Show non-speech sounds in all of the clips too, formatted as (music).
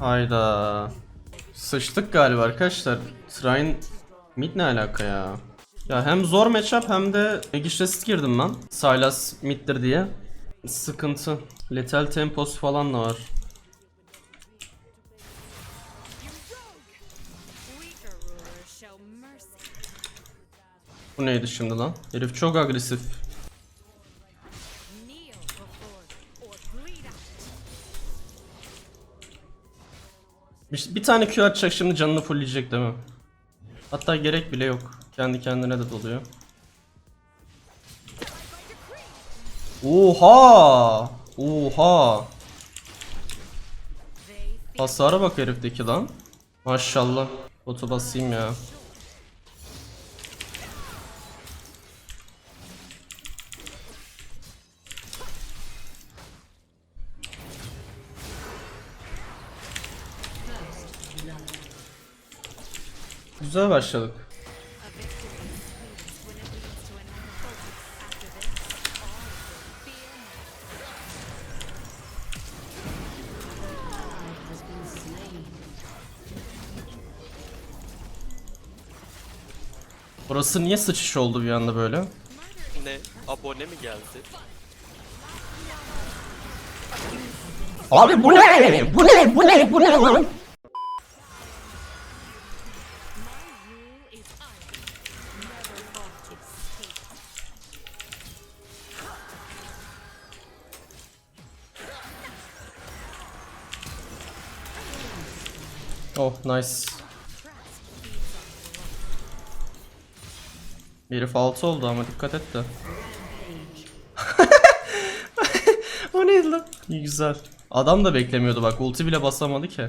Hayda. Sıçtık galiba arkadaşlar. Trine mid ne alaka ya? Ya hem zor matchup hem de Egişrest girdim ben. Sylas middir diye. Sıkıntı. Lethal tempos falan da var. Bu neydi şimdi lan? Herif çok agresif. Bir, bir tane Q atacak şimdi canını fullleyecek değil mi? Hatta gerek bile yok. Kendi kendine de doluyor. Oha! Oha! Hasara bak herifteki lan. Maşallah. Botu basayım ya. Fear not. Burası niye sıçış oldu bir anda böyle? Ne? Abone mi geldi? Abi bu ne? Bu ne? Bu ne? Bu ne lan? Oh nice. Herif 6 oldu ama dikkat et de. (laughs) o neydi lan? İyi güzel. Adam da beklemiyordu bak ulti bile basamadı ki.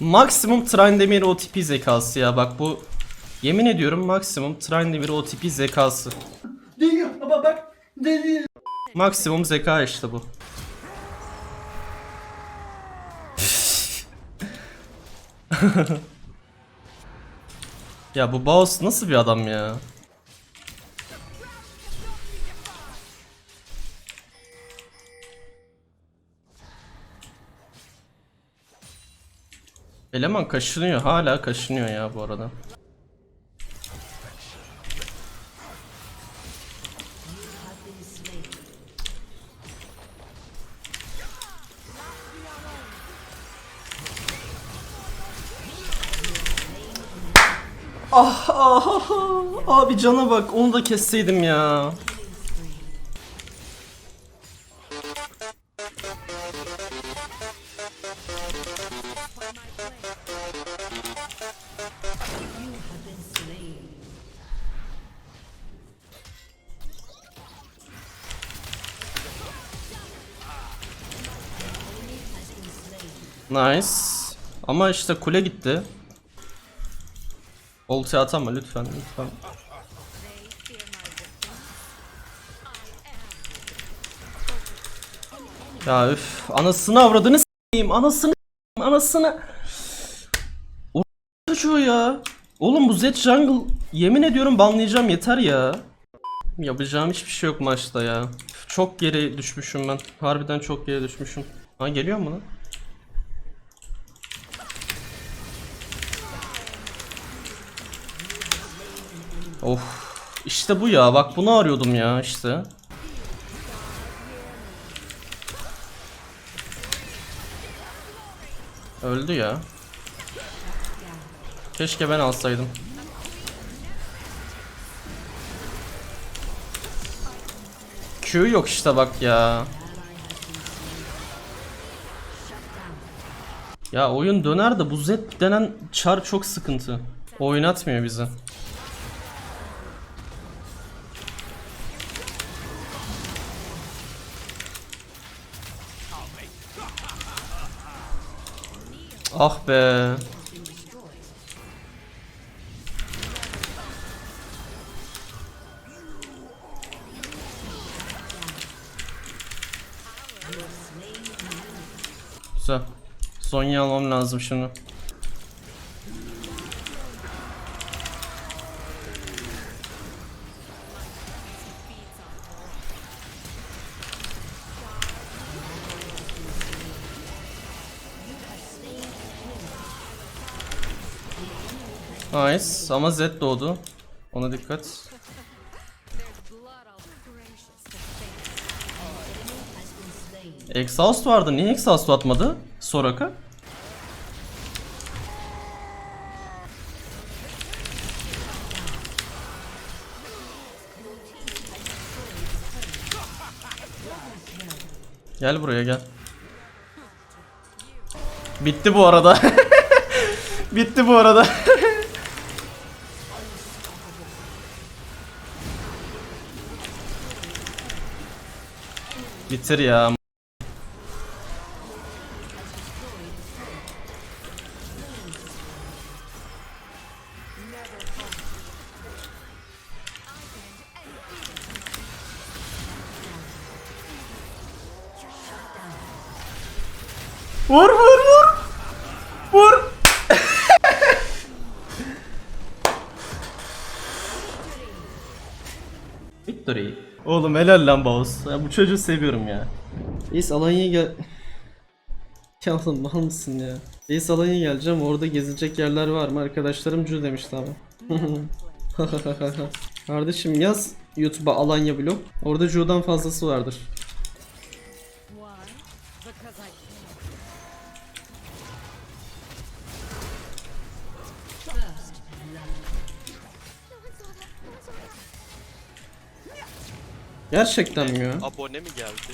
Maksimum Trindemir OTP zekası ya bak bu Yemin ediyorum maksimum Trindemir OTP zekası. Değil ama bak değil. Maksimum zeka işte bu. (laughs) ya bu Baos nasıl bir adam ya? Eleman kaşınıyor hala kaşınıyor ya bu arada. Ah, ah, ah, ah. abi cana bak onu da kesseydim ya. Nice. Ama işte kule gitti. Ulti atama lütfen lütfen. Ya üf anasını avradını s**eyim anasını s**eyim, anasını. O çocuğu ya. Oğlum bu Zed Jungle yemin ediyorum banlayacağım yeter ya. Yapacağım hiçbir şey yok maçta ya. Çok geri düşmüşüm ben. Harbiden çok geri düşmüşüm. Ha geliyor mu lan? Of işte bu ya bak bunu arıyordum ya işte. Öldü ya. Keşke ben alsaydım. Q yok işte bak ya. Ya oyun döner de bu Z denen çar çok sıkıntı. Oynatmıyor bizi. Ah be. Güzel. Sonya almam lazım şunu. Nice ama Z doğdu. Ona dikkat. Exhaust vardı. Niye Exhaust atmadı? Soraka. Gel buraya gel. Bitti bu arada. (laughs) Bitti bu arada. (laughs) Ya. Vur vur vur. Vur. Victory. Oğlum helal lan Baus. Ya bu çocuğu seviyorum ya. Reis Alanya'ya gel... Ya oğlum mal mısın ya? Reis Alanya'ya geleceğim orada gezilecek yerler var mı? Arkadaşlarım cu demişti ama. (laughs) Kardeşim yaz YouTube'a Alanya vlog. Orada Cu'dan fazlası vardır. Gerçekten mi ya? Abone mi geldi?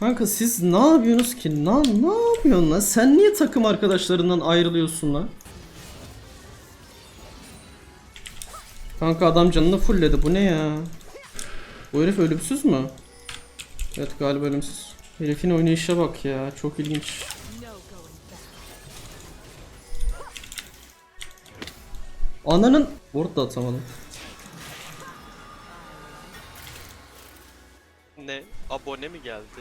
Kanka siz ne yapıyorsunuz ki? Ne, ne yapıyorsun lan? Sen niye takım arkadaşlarından ayrılıyorsun lan? Kanka adam canını fullledi. Bu ne ya? Bu herif ölümsüz mü? Evet galiba ölümsüz. Herifin oynayışa bak ya. Çok ilginç. Ananın... Ward da atamadım. Ne? Abone mi geldi?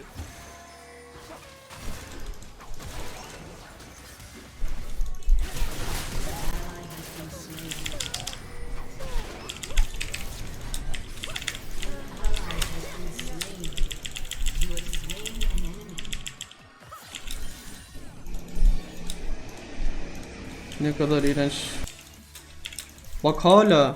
Ne kadar iğrenç. Bak hala.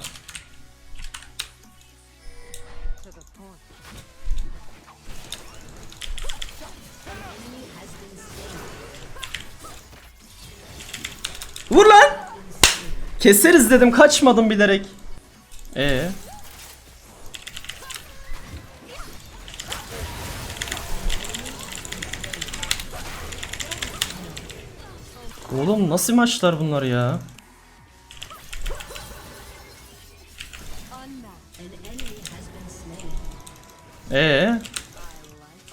Vur lan! Keseriz dedim kaçmadım bilerek. Ee. Oğlum nasıl maçlar bunlar ya? Ee.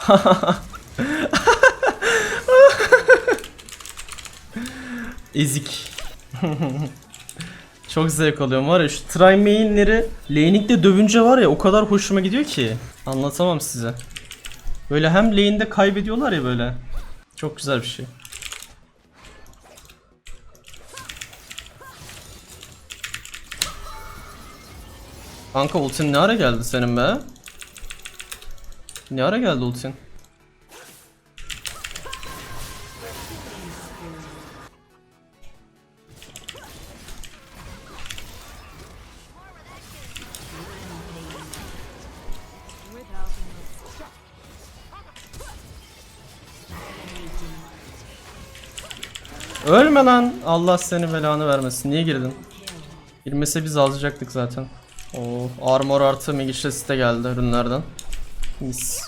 (laughs) Ezik. (laughs) Çok zevk alıyorum var ya şu try main'leri laning'de dövünce var ya o kadar hoşuma gidiyor ki. Anlatamam size. Böyle hem lane'de kaybediyorlar ya böyle. Çok güzel bir şey. Kanka ultin ne ara geldi senin be? Ne ara geldi ultin? Ölme lan. Allah seni belanı vermesin. Niye girdin? Girmese biz alacaktık zaten. Oo, armor artı Megisha site geldi ürünlerden. Mis.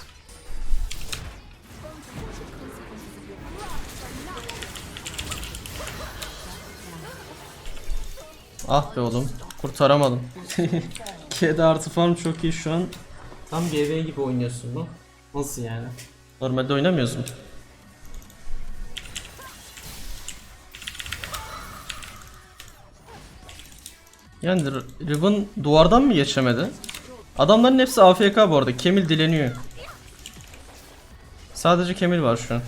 Ah be oğlum. Kurtaramadım. (laughs) Kedi artı farm çok iyi şu an. Tam GV gibi oynuyorsun bu. Nasıl yani? Normalde oynamıyorsun. Yani Riven duvardan mı geçemedi? Adamların hepsi AFK bu arada. Kemil dileniyor. Sadece Kemil var şu an.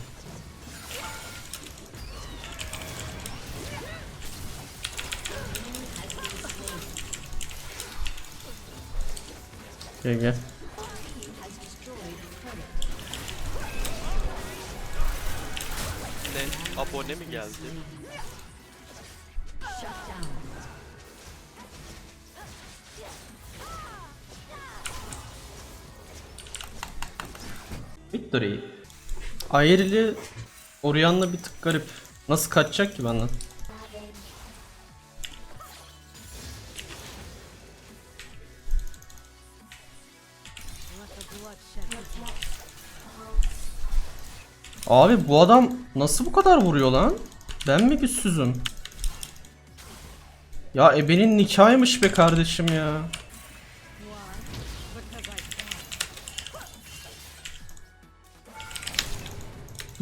Gel gel. Abone mi geldi? Victory. Ayrılı Orianna bir tık garip. Nasıl kaçacak ki benden? Abi bu adam nasıl bu kadar vuruyor lan? Ben mi güçsüzüm? Ya ebenin nikahıymış be kardeşim ya.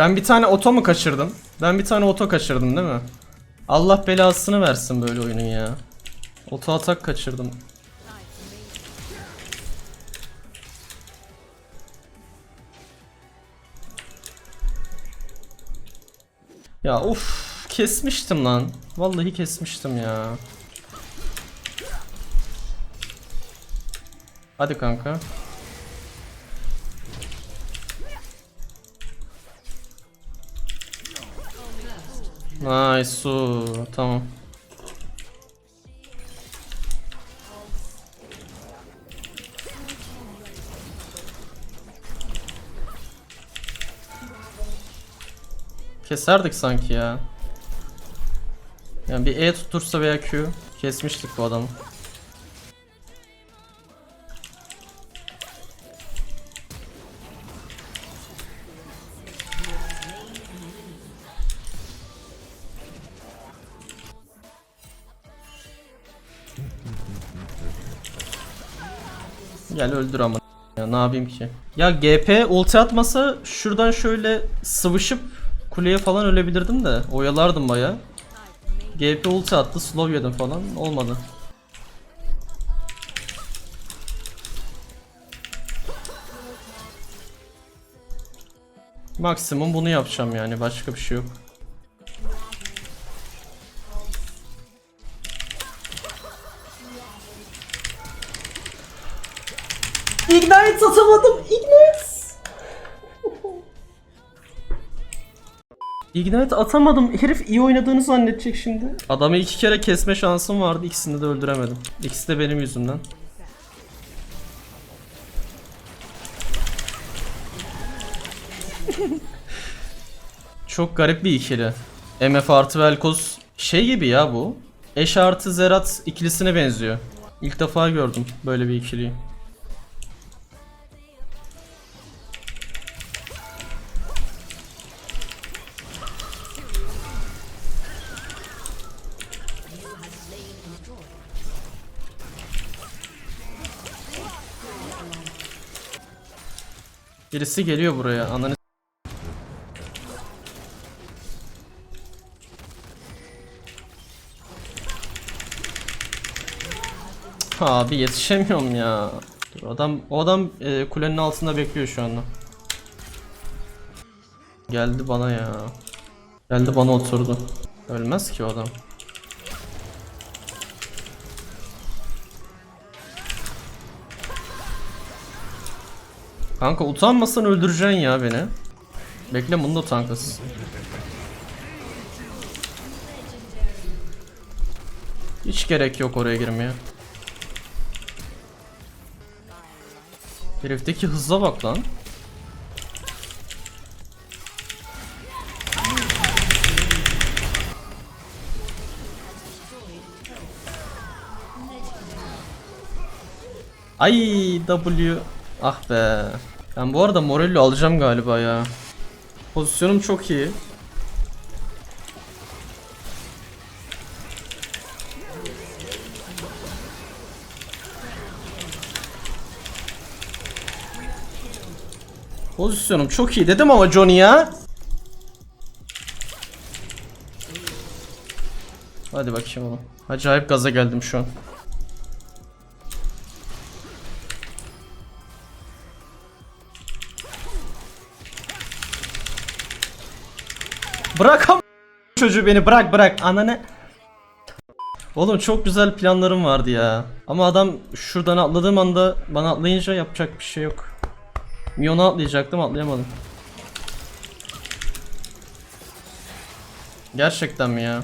Ben bir tane oto mu kaçırdım? Ben bir tane oto kaçırdım değil mi? Allah belasını versin böyle oyunun ya. Oto atak kaçırdım. Ya uf kesmiştim lan. Vallahi kesmiştim ya. Hadi kanka. Nice su. Tamam. Keserdik sanki ya. Yani bir E tutursa veya Q kesmiştik bu adamı. Gel öldür ama ya ne yapayım ki? Ya GP ulti atmasa şuradan şöyle sıvışıp kuleye falan ölebilirdim de oyalardım baya. GP ulti attı slow yedim falan olmadı. Maksimum bunu yapacağım yani başka bir şey yok. Ignite atamadım. Ignite. Ignite atamadım. Herif iyi oynadığını zannedecek şimdi. Adamı iki kere kesme şansım vardı. İkisini de öldüremedim. İkisi de benim yüzümden. (laughs) Çok garip bir ikili. MF artı Velkoz şey gibi ya bu. Eş artı Zerat ikilisine benziyor. İlk defa gördüm böyle bir ikiliyi. Birisi geliyor buraya. Ananı Abi yetişemiyorum ya. Dur, adam o adam e, kulenin altında bekliyor şu anda. Geldi bana ya. Geldi bana oturdu. Ölmez ki o adam. Kanka utanmasan öldüreceksin ya beni. Bekle bunu da tanklasın. Hiç gerek yok oraya girmeye. Herifteki hıza bak lan. Ay W. Ah be. Ben bu arada Morello alacağım galiba ya. Pozisyonum çok iyi. Pozisyonum çok iyi dedim ama Johnny ya. Hadi bakayım oğlum. Acayip gaza geldim şu an. Bırak am- çocuğu beni bırak bırak ananı. Oğlum çok güzel planlarım vardı ya. Ama adam şuradan atladığım anda bana atlayınca yapacak bir şey yok. Mion'a atlayacaktım atlayamadım. Gerçekten mi ya?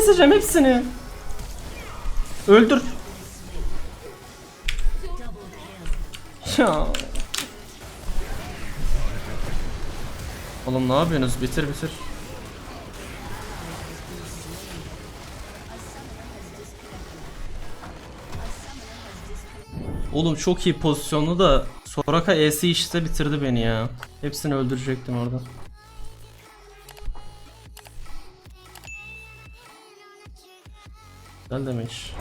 Keseceğim hepsini. Öldür. Ya. Oğlum ne yapıyorsunuz? Bitir bitir. Oğlum çok iyi pozisyonlu da Soraka E'si işte bitirdi beni ya. Hepsini öldürecektim orada. Güzel demiş.